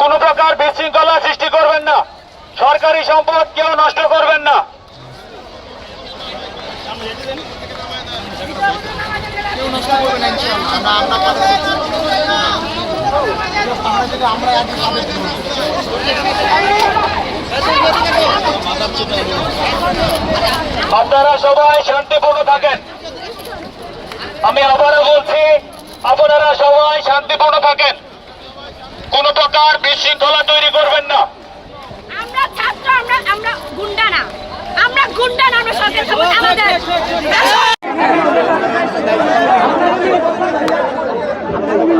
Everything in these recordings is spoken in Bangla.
কোন প্রকার বিশৃঙ্খলা সৃষ্টি করবেন না। সরকারি সম্পদ কেউ নষ্ট করবেন না। আপনারা সবাই শান্তিপূর্ণ থাকেন। আমি আবারও বলছি, আপনারা সবাই শান্তিপূর্ণ থাকেন। কোন প্রকার বিশৃঙ্খলা তৈরি করবেন না। আমরা গুন্ডা না। আমরা গুন্ডা না, আমরা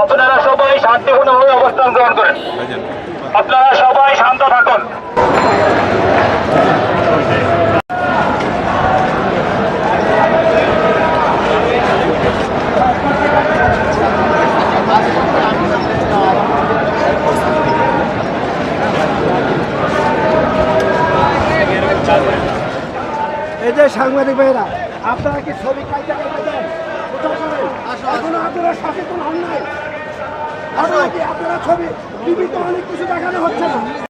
আপনারা সবাই শান্তিপূর্ণভাবে অবস্থান গ্রহণ করেন আপনারা সবাই শান্ত থাকুন এই যে সাংবাদিক ভাইরা, আপনারা কি ছবি কাইটা কাইটা? এখনও আপনারা সচেতন হন নাই। আপনারা ছবি টিভিতে অনেক কিছু দেখানো হচ্ছে না।